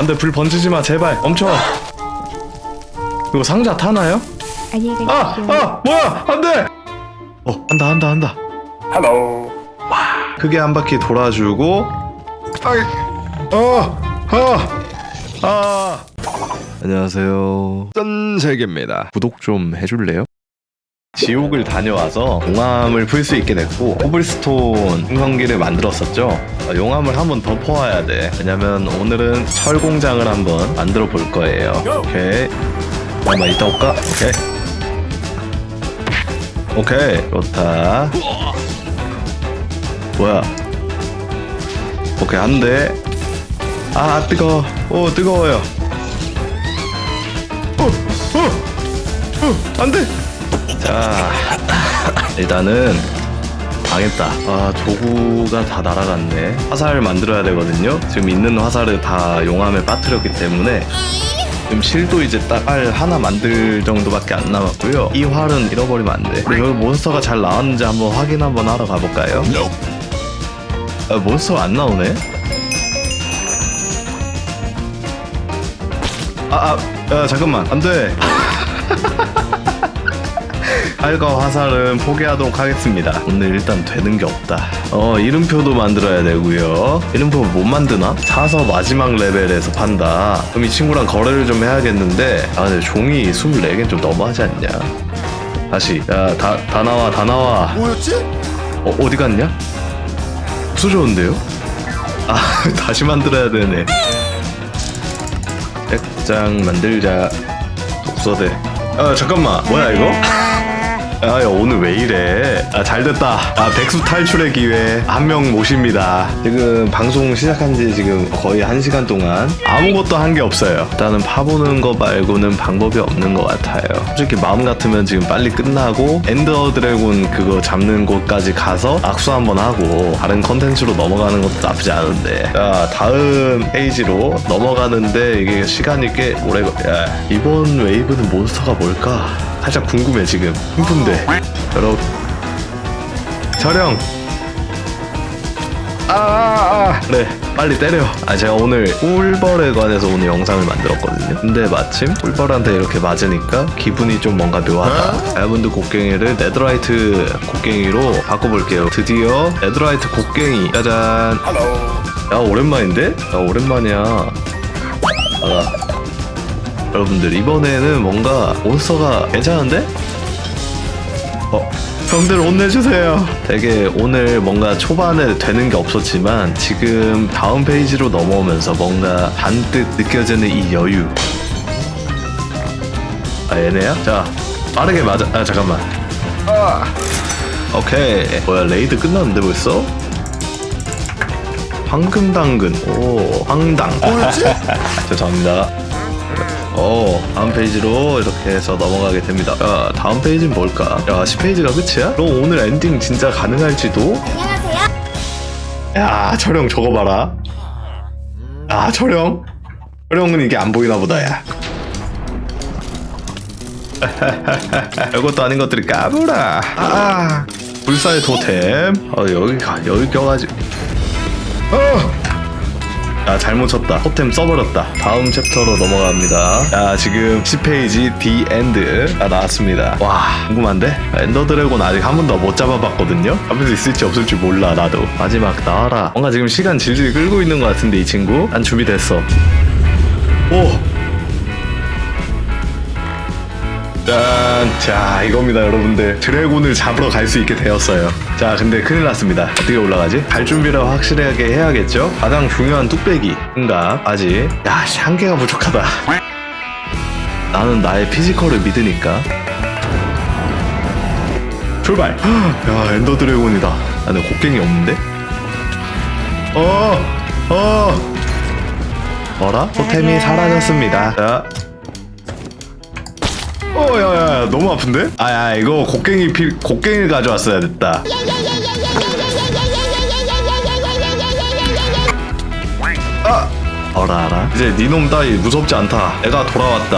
안돼 불 번지지 마 제발 멈춰 이거 상자 타나요? 안녕히 아! 가십시오. 아! 뭐야! 안 돼! 어 한다 한다 한다 Hello. 크게 한 바퀴 돌아주고 아이 어! 아! 아! 안녕하세요 짠세계입니다 구독 좀 해줄래요? 지옥을 다녀와서 용암을 풀 수 있게 됐고 코블스톤 풍성기를 만들었었죠. 아, 용암을 한번 더 퍼와야 돼. 왜냐면 오늘은 철 공장을 한번 만들어 볼 거예요. 오케이. 잠깐만 이따 올까? 오케이. 오케이. 좋다. 뭐야? 오케이 한대. 아 뜨거워. 오 뜨거워요. 어, 안돼 자 일단은 망했다. 아 도구가 다 날아갔네. 화살 만들어야 되거든요. 지금 있는 화살을 다 용암에 빠뜨렸기 때문에 지금 실도 이제 딱활 하나 만들 정도밖에 안 남았고요. 이 활은 잃어버리면 안돼. 여기 몬스터가 잘 나왔는지 한번 확인 한번 하러 가볼까요? 아, 몬스터가 안 나오네? 아, 아, 야, 잠깐만, 안 돼. 활과 화살은 포기하도록 하겠습니다. 오늘 일단 되는 게 없다. 어, 이름표도 만들어야 되고요. 이름표 못 만드나? 사서 마지막 레벨에서 판다. 그럼 이 친구랑 거래를 좀 해야겠는데, 아, 근데 종이 24개는 좀 너무하지 않냐? 다시, 야, 다, 다 나와, 다 나와. 뭐였지? 어, 어디 갔냐? 수좋은데요? 아, 다시 만들어야 되네. 액장 만들자. 독서대. 아, 잠깐만. 뭐야, 이거? 아, 야, 오늘 왜 이래? 아, 잘 됐다. 아, 백수 탈출의 기회. 한 명 모십니다. 지금 방송 시작한 지 지금 거의 한 시간 동안 아무것도 한 게 없어요. 일단은 파보는 거 말고는 방법이 없는 것 같아요. 솔직히 마음 같으면 지금 빨리 끝나고 엔더 드래곤 그거 잡는 곳까지 가서 악수 한번 하고 다른 컨텐츠로 넘어가는 것도 나쁘지 않은데. 자, 다음 페이지로 넘어가는데 이게 시간이 꽤 오래 걸. 야, 이번 웨이브는 몬스터가 뭘까? 살짝 궁금해 지금. 흥분돼. 여러분. 촬영. 아, 아, 아. 그래 빨리 때려 아 제가 오늘 꿀벌에 관해서 오늘 영상을 만들었거든요 근데 마침 꿀벌한테 이렇게 맞으니까 기분이 좀 뭔가 묘하다 다이아몬드 곡괭이를 네드라이트 곡괭이로 바꿔볼게요 드디어 네드라이트 곡괭이 짜잔. 야 오랜만인데? 야 오랜만이야 아 여러분들 이번에는 뭔가 몬스터가 괜찮은데? 어 형들 혼내주세요 되게 오늘 뭔가 초반에 되는 게 없었지만 지금 다음 페이지로 넘어오면서 뭔가 반듯 느껴지는 이 여유 아 얘네야? 자 빠르게 맞아 아 잠깐만 아 오케이 뭐야 레이드 끝났는데 벌써? 황금 당근 오 황당 뭐였지? 죄송합니다. 어, 다음 페이지로 이렇게 해서 넘어가게 됩니다. 야, 다음 페이지는 뭘까? 야, 10페이지가 끝이야? 그럼 오늘 엔딩 진짜 가능할지도? 안녕하세요. 야, 철영 저거 봐라. 아, 철영? 철영은 이게 안 보이나 보다, 야. 별것도 아닌 것들이 까불아. 아, 불사의 토템. 어, 여기 가, 여기 껴가지고. 어! 아 잘못 쳤다. 토템 써버렸다. 다음 챕터로 넘어갑니다. 자 지금 10페이지 The End가 나왔습니다. 와 궁금한데? 엔더 드래곤 아직 한 번도 못 잡아봤거든요? 잡을 수 있을지 없을지 몰라 나도. 마지막 나와라. 뭔가 지금 시간 질질 끌고 있는 것 같은데 이 친구? 난 준비됐어. 오 짠! 자, 이겁니다, 여러분들. 드래곤을 잡으러 갈 수 있게 되었어요. 자, 근데 큰일 났습니다. 어떻게 올라가지? 갈 준비를 확실하게 해야겠죠? 가장 중요한 뚝배기. 응가 아직. 야, 씨, 한 개가 부족하다. 나는 나의 피지컬을 믿으니까. 출발! 야, 엔더 드래곤이다. 나는 곡괭이 없는데? 어! 어! 뭐라? 토템이 사라졌습니다. 자, 어, 야, 야, 야, 너무 아픈데? 아, 야, 이거 곡괭이 필, 곡괭이를 가져왔어야 됐다. 아, 알아, 알아. 이제 니놈 따위 무섭지 않다. 내가 돌아왔다.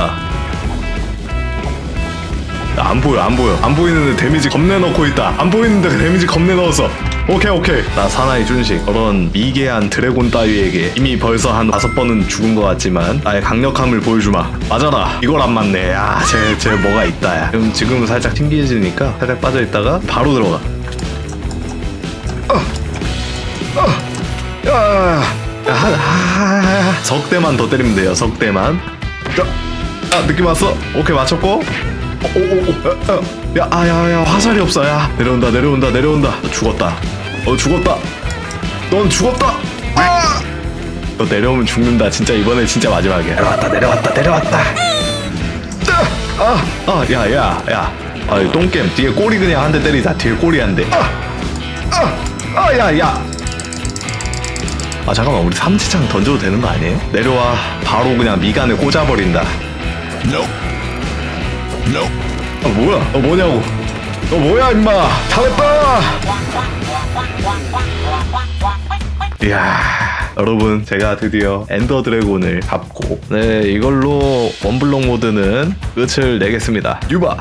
야, 안 보여, 안 보여. 안 보이는데 데미지 겁내 넣고 있다. 안 보이는데 데미지 겁내 넣었어. 오케이 오케이. 나 사나이 준식. 그런 미개한 드래곤 따위에게 이미 벌써 한 다섯 번은 죽은 것 같지만 나의 강력함을 보여주마. 맞아라. 이걸 안 맞네. 야쟤쟤 쟤 뭐가 있다. 야 지금 지금은 살짝 튕기해지니까 살짝 빠져있다가 바로 들어가. 야, 하, 하, 하, 석대만 더 때리면 돼요. 석 대만. 자, 아 느낌 왔어. 오케이 맞췄고. 오, 오, 오, 야, 야, 아, 야, 야, 화살이 없어. 야, 내려온다, 내려온다, 내려온다. 너 죽었다. 어, 죽었다. 넌 죽었다. 아! 너 내려오면 죽는다. 진짜 이번에 진짜 마지막이야. 내려왔다, 내려왔다, 내려왔다. 아, 아, 야, 야, 야. 아, 이 똥겜 뒤에 꼬리 그냥 한 대 때리자. 뒤에 꼬리 한 대. 아, 아, 아, 야, 야. 아 잠깐만 우리 삼지창 던져도 되는 거 아니에요? 내려와 바로 그냥 미간을 꽂아버린다 Nope. Nope. 아 뭐야? 너 뭐냐고? 너 뭐야 임마? 잘했다! 이야 여러분 제가 드디어 엔더 드래곤을 잡고 네 이걸로 원블럭 모드는 끝을 내겠습니다. 유바